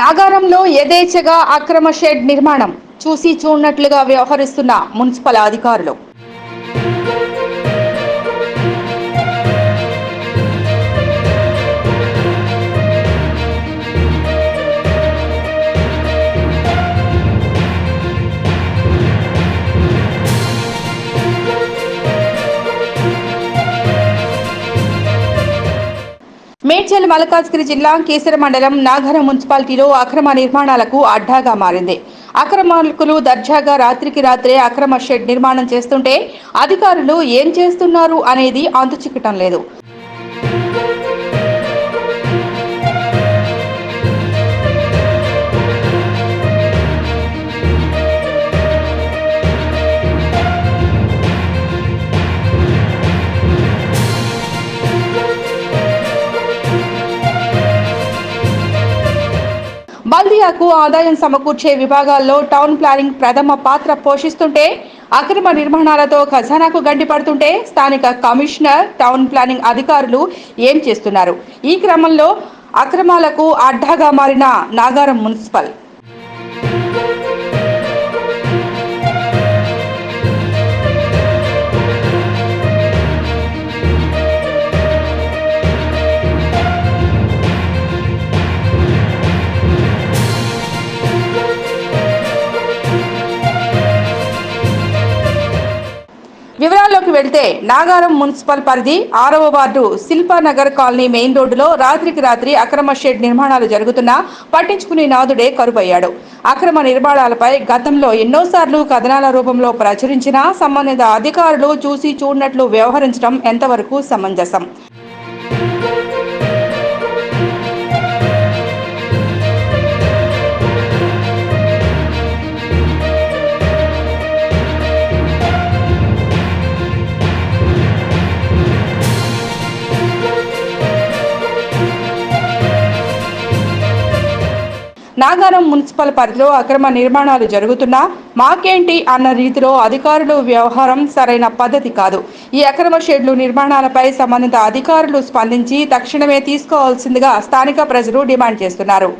నాగారంలో యథేచ్ఛగా అక్రమ షెడ్ నిర్మాణం చూసి చూడనట్లుగా వ్యవహరిస్తున్న మున్సిపల్ అధికారులు. మేడ్చల్ మల్కాజ్గిరి జిల్లా కేసర మండలం నాగర మున్సిపాలిటీలో అక్రమ నిర్మాణాలకు అడ్డాగా మారింది. అక్రమాలకులు దర్జాగా రాత్రికి రాత్రే అక్రమ షెడ్ నిర్మాణం చేస్తుంటే అధికారులు ఏం చేస్తున్నారు అనేది అంతుచిక్కటం లేదు. బల్దియాకు ఆదాయం సమకూర్చే విభాగాల్లో టౌన్ ప్లానింగ్ ప్రథమ పాత్ర పోషిస్తుంటే అక్రమ నిర్మాణాలతో ఖజానాకు గండిపడుతుంటే స్థానిక కమిషనర్ టౌన్ ప్లానింగ్ అధికారులు ఏం చేస్తున్నారు? ఈ క్రమంలో అక్రమాలకు అడ్డాగా మారిన నాగారం మున్సిపల్. వెళ్తే నాగారం మున్సిపల్ పరిధి ఆరవ వార్డు శిల్పానగర్ కాలనీ మెయిన్ రోడ్డులో రాత్రికి రాత్రి అక్రమ షెడ్ నిర్మాణాలు జరుగుతున్నా పట్టించుకునే నాదుడే కరువయ్యాడు. అక్రమ నిర్మాణాలపై గతంలో ఎన్నోసార్లు కథనాల రూపంలో ప్రచురించినా సంబంధిత అధికారులు చూసి చూడనట్లు వ్యవహరించడం ఎంతవరకు సమంజసం? నాగారం మున్సిపల్ పరిధిలో అక్రమ నిర్మాణాలు జరుగుతున్నా మాకేంటి అన్న రీతిలో అధికారులు వ్యవహారం సరైన పద్ధతి కాదు. ఈ అక్రమ షెడ్లు నిర్మాణాలపై సంబంధిత అధికారులు స్పందించి తక్షణమే తీసుకోవాల్సిందిగా స్థానిక ప్రజలు డిమాండ్ చేస్తున్నారు.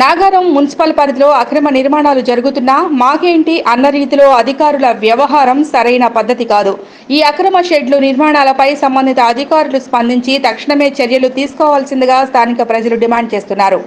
నాగారం మున్సిపల్ పరిధిలో అక్రమ నిర్మాణాలు జరుగుతున్నా మాకేంటి అన్న రీతిలో అధికారుల వ్యవహారం సరైన పద్ధతి కాదు. ఈ అక్రమ షెడ్లు నిర్మాణాలపై సంబంధిత అధికారులు స్పందించి తక్షణమే చర్యలు తీసుకోవాల్సిందిగా స్థానిక ప్రజలు డిమాండ్ చేస్తున్నారు.